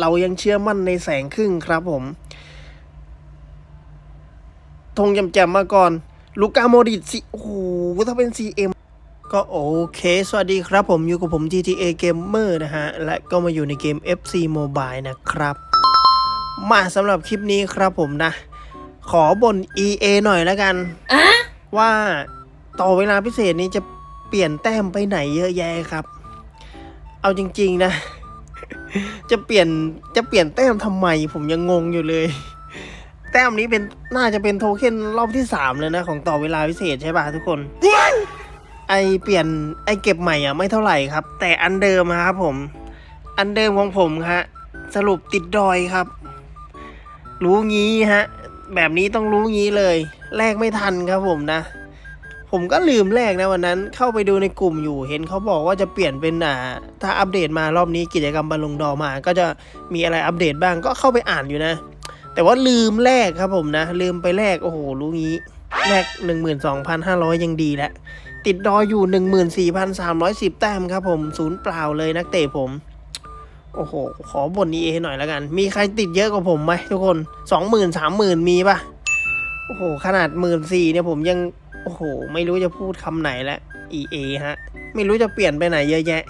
เรายังเชื่อมั่นในแสงครึ่งครับผมธงจำแจมมาก่อน ลูกาโมดิตสิโอ้โหถ้าเป็น CM ก็โอเค สวัสดีครับผมอยู่กับผม GTA Gamer นะฮะ และก็มาอยู่ในเกม FC Mobile นะครับ มาสำหรับคลิปนี้ครับผมนะ ขอบน EA หน่อยแล้วกัน ว่าต่อเวลาพิเศษนี้จะเปลี่ยนแต้มไปไหนเยอะแยะครับ เอาจริง ๆ นะ จะเปลี่ยนจะเปลี่ยนแต้มทำไม ผมยังงงอยู่เลย แต้มนี้เป็นน่าจะเป็นโทเค็นรอบที่สามเลยนะ ของต่อเวลาพิเศษใช่ป่ะทุกคน ไอเปลี่ยนไอเก็บใหม่อะไม่เท่าไหร่ครับ แต่อันเดิมอะครับผม อันเดิมของผมฮะสรุปติดดอยครับ รู้งี้ฮะ แบบนี้ต้องรู้งี้เลยแลกไม่ทันครับผมนะ ผมก็ลืมแลกนะวันนั้นเข้าไปดูในกลุ่มอยู่เห็นเขาบอกว่าจะเปลี่ยนเป็นอ่าถ้าอัปเดตมารอบนี้กิจกรรมบอลลงดอมา ก็จะมีอะไรอัปเดตบ้างก็เข้าไปอ่านอยู่นะ แต่ว่าลืมแลกครับผมนะ ลืมไปแลกโอ้โหรู้งี้แลกหนึ่งหมื่นสองพันห้าร้อยยังดีแล้วติดดออยู่หนึ่งหมื่นสี่พันสามร้อยสิบแต้มครับผมศูนย์เปล่าเลยนักเตะผม โอ้โห ขอบนนี้เอหน่อยแล้วกัน มีใครติดเยอะกว่าผมไหมทุกคนสองหมื่นสามหมื่นมีปะโอ้โห ขนาดหมื่นสี่เนี่ยผมยัง โอ้โห ไม่รู้จะพูดคำไหนแล้ว EA ฮะ ไม่รู้จะเปลี่ยนไปไหนเยอะแยะ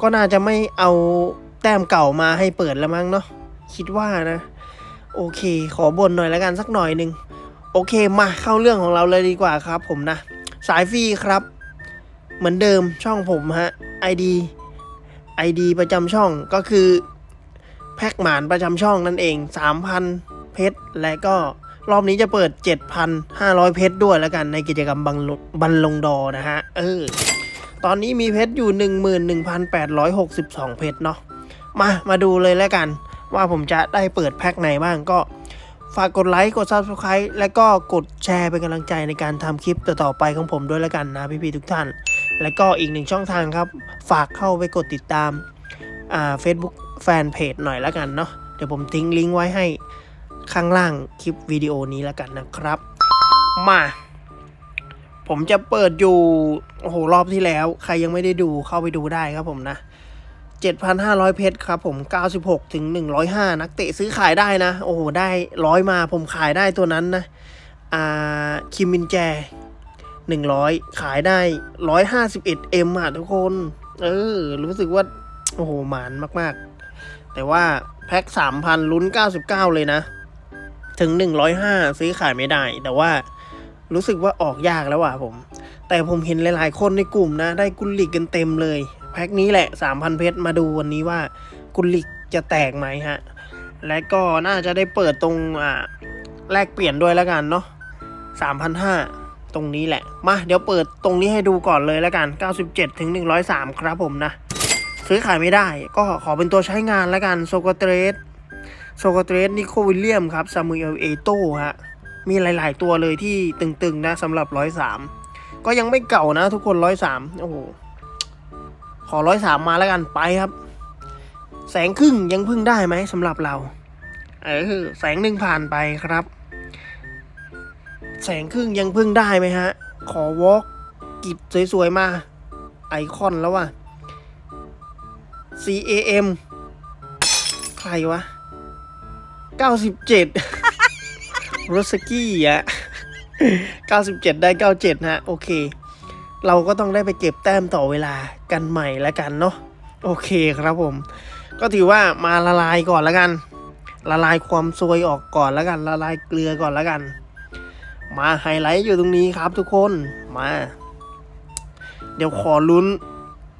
ก็น่าจะไม่เอาแต้มเก่ามาให้เปิดแล้วมั้งเนาะ คิดว่านะ โอเค ขอบนหน่อยแล้วกันสักหน่อยหนึ่ง โอเค มาเข้าเรื่องของเราเลยดีกว่าครับ ผมนะ สายฟรีครับ เหมือนเดิมช่องผมฮะ ID ID ประจำช่องก็คือ แพ็กหมานประจำช่องนั่นเอง 3,000 เพชร และก็ รอบนี้จะเปิด 7,500 เพชรด้วยแล้วกันในกิจกรรมบังลบันลงดอนะฮะ เออ ตอนนี้มีเพชรอยู่ 11,862 เพชรเนาะ มา มาดูเลยแล้วกัน ว่าผมจะได้เปิดแพ็กไหนบ้างก็ ฝากกดไลค์ กด Subscribe และก็กดแชร์เป็นกำลังใจในการทำคลิปต่อๆไปของผมด้วยแล้วกันนะพี่ๆทุกท่าน และก็อีกหนึ่งช่องทางครับ ฝากเข้าไปกดติดตามอ่า Facebook แฟนเพจหน่อยแล้วกันเนาะ เดี๋ยวผมทิ้งลิงก์ไว้ให้ ข้างล่างคลิปวิดีโอนี้แล้วกันนะครับ มา ผมจะเปิดอยู่ โอ้โห รอบที่แล้ว ใครยังไม่ได้ดูเข้าไปดูได้ครับผมนะ 7,500 เพชรครับผม 96 ถึง 105 นักเตะซื้อขายได้นะ โอ้โห ได้ร้อยมาผมขายได้ตัวนั้นนะ อ่า คิมมินแจ 100 ขายได้ 151 M อะทุกคน เออ รู้สึกว่า โอ้โห หมานมาก ๆ แต่ว่าแพ็ค 3,000 ลุ้น 99 เลยนะ ถึง 105 ซื้อขายไม่ได้ แต่ว่ารู้สึกว่าออกยากแล้วว่ะผม แต่ผมเห็นหลาย ๆ คนในกลุ่มนะ ได้กุลลิกกันเต็มเลย แพ็คนี้แหละ 3,000 เพชรมาดูวันนี้ว่ากุลลิกจะแตกไหมฮะ และก็น่าจะได้เปิดตรงอ่าแลกเปลี่ยนด้วยแล้วกันเนาะ3,500 ตรงนี้แหละ มา เดี๋ยวเปิดตรงนี้ให้ดูก่อนเลยแล้วกัน 97 ถึง 103 ครับผมนะ ซื้อขายไม่ได้ ก็ขอเป็นตัวใช้งานแล้วกันโซโกเตรส โซโกเตรสนิโควิลเลียมครับซามูเอลเอโต้ฮะมีหลาย ๆ ตัวเลยที่ตึง ๆ นะสำหรับ103ก็ยังไม่เก่านะทุกคน103โอ้โห ขอ103มาแล้วกันไปครับ แสงครึ่งยังพึ่งได้ไหมสำหรับเราเออแสงหนึ่งผ่านไปครับ แสงครึ่งยังพึ่งได้ไหมฮะ ขอวอล์กกิบสวย ๆ มา ไอคอนแล้วว่ะ CAM ใครวะ 97รสกี้อะ97 ได้ 97ฮะโอเค เราก็ต้องได้ไปเก็บแต้มต่อเวลากันใหม่แล้วกันเนาะโอเคครับผม ก็ถือว่ามาละลายก่อนแล้วกัน ละลายความซวยออกก่อนแล้วกัน ละลายเกลือก่อนแล้วกัน มาไฮไลท์อยู่ตรงนี้ครับทุกคนมา เดี๋ยวขอลุ้น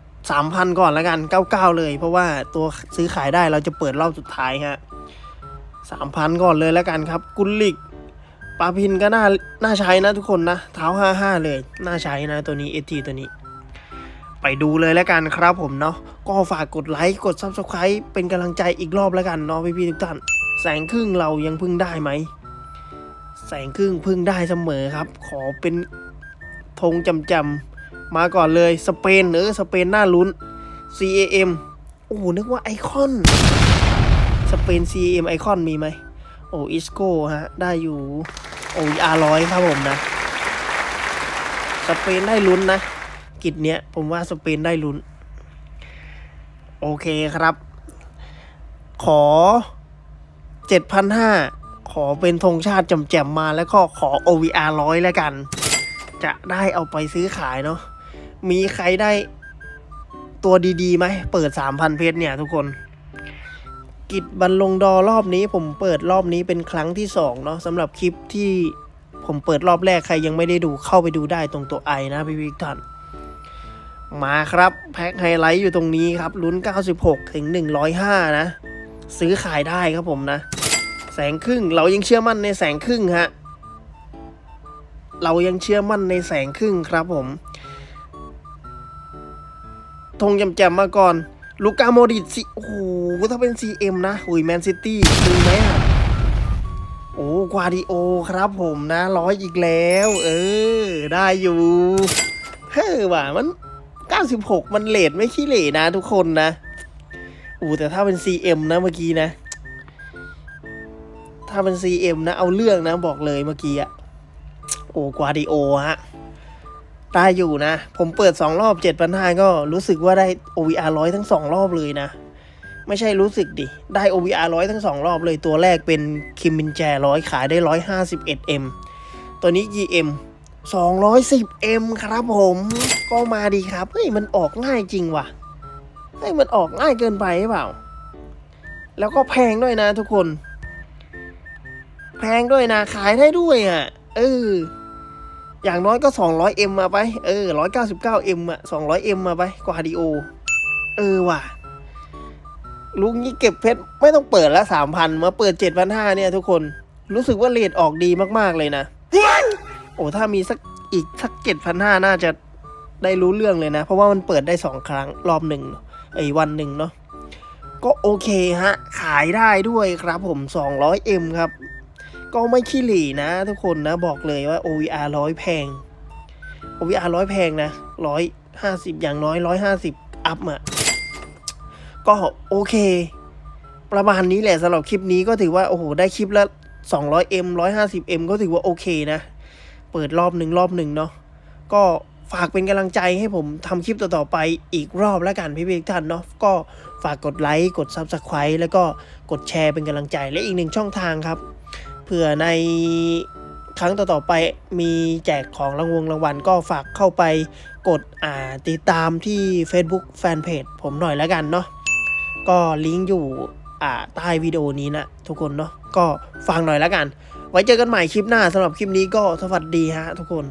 3,000 ก่อนแล้วกัน 99 เลย เพราะว่าตัวซื้อขายได้เราจะเปิดรอบสุดท้ายฮะ 3,000 ก่อนเลยแล้วกันครับ กุลลิกปาพินก็น่าน่าใช้นะทุกคนนะเท้า 55 เลย น่าใช้นะตัวนี้เอทีตัวนี้ ไปดูเลยแล้วกันครับผมเนาะก็ฝากกดไลค์กด Subscribe เป็นกำลังใจอีกรอบแล้วกันเนาะพี่ๆทุกท่านแสงครึ่งเรายังพึ่งได้ไหมแสงครึ่งพึ่งได้เสมอครับ ขอเป็นธงจำจำมาก่อนเลยสเปนเออสเปนน่าลุ้น CAM โอ้โหนึกว่าไอคอน สเปน C M ไอคอนมีไหมโอ้อิสโก้ฮะ ได้อยู่ โอ้อาร้อยครับผมนะ สเปนได้ลุ้นนะ กิจเนี้ย ผมว่าสเปนได้ลุ้น โอเคครับ ขอเจ็ดพันห้าขอเป็นธงชาติแจ่มๆมาแล้วก็ขอ OVR ร้อยแล้วกัน จะได้เอาไปซื้อขายเนาะมีใครได้ตัวดีๆไหม เปิดสามพันเพชรเนี่ยทุกคน กิจบันลงดอรอบนี้ ผมเปิดรอบนี้เป็นครั้งที่สองเนาะสำหรับคลิปที่ผมเปิดรอบแรกใครยังไม่ได้ดูเข้าไปดูได้ตรงตัวไอนะพี่พิกท่านมาครับแพ็คไฮไลท์อยู่ตรงนี้ครับลุ้น 96 ถึง 105 นะ ซื้อขายได้ครับผมนะ แสงครึ่งเรายังเชื่อมั่นในแสงครึ่งฮะเรายังเชื่อมั่นในแสงครึ่งครับผมธงแจมๆมาก่อน ลูกาโมดิสิโอ้โหถ้าเป็น CM นะหุยแมนซิตี้ดูไหมอะโอ้กวาดิโอครับผมนะ ร้อยอีกแล้ว เออ ได้อยู่ เฮ้อว่ะมัน 96 มันเลทไม่ขี้เหร่นะทุกคนนะอู้แต่ถ้าเป็น CM นะเมื่อกี้นะ ถ้าเป็น CM นะ เอาเรื่องนะบอกเลยเมื่อกี้อะโอ้กวาดิโอฮะ ได้อยู่นะ ผมเปิด 2 รอบ7,500ก็รู้สึกว่าได้ OVR ร้อยทั้ง 2 รอบเลยนะ ไม่ใช่รู้สึกดิ ได้ OVR ร้อยทั้ง 2 รอบเลยตัวแรกเป็นคิมมินแจร้อยขายได้ 151M ตัวนี้ GM 210M ครับผมก็มาดีครับ เฮ้ย มันออกง่ายจริงว่ะ เฮ้ย มันออกง่ายเกินไปหรือเปล่า แล้วก็แพงด้วยนะทุกคน แพงด้วยนะ ขายได้ด้วยอะ เออ อย่างน้อยก็ 200M มาไป เออ 199M อะ 200M มาไปกว่าดีโอ เออว่ะ ลุงนี่เก็บเพชรไม่ต้องเปิดละ3,000 มาเปิด 7,500 เนี่ยทุกคน รู้สึกว่าเลทออกดีมากๆเลยนะ โอ้ ถ้ามีสักอีกสักเจ็ดพันห้าน่าจะได้รู้เรื่องเลยนะ เพราะว่ามันเปิดได้สองครั้งรอบหนึ่งไอ้ยวันหนึ่งเนาะ ก็โอเคฮะ ขายได้ด้วยครับผม 200M ครับ ก็ไม่ขี้หลีนะทุกคนนะบอกเลยว่า OVR ร้อยแพง OVR ร้อยแพงนะร้อยห้าสิบอย่างน้อยร้อยห้าสิบอัพอะก็โอเค ประมาณนี้แหละสำหรับคลิปนี้ก็ถือว่า โอ้โห ได้คลิปละ 200M 150M ก็ถือว่าโอเคนะ เปิดรอบหนึ่งรอบหนึ่งเนาะก็ฝากเป็นกำลังใจให้ผมทำคลิปต่อ ๆ ไปอีกรอบแล้วกันพี่เบกท่านเนาะก็ฝากกดไลค์ กด Subscribe แล้วก็กดแชร์เป็นกำลังใจและอีกหนึ่งช่องทางครับ เผื่อในครั้งต่อๆไปมีแจกของรางวงรางวัลก็ฝากเข้าไปกดอ่าติดตามที่ Facebook Fanpage ผมหน่อยแล้วกันเนาะก็ลิงก์อยู่อ่าใต้วิดีโอนี้นะทุกคนเนาะก็ฟังหน่อยแล้วกัน ไว้เจอกันใหม่คลิปหน้าสำหรับคลิปนี้ก็สวัสดีฮะทุกคน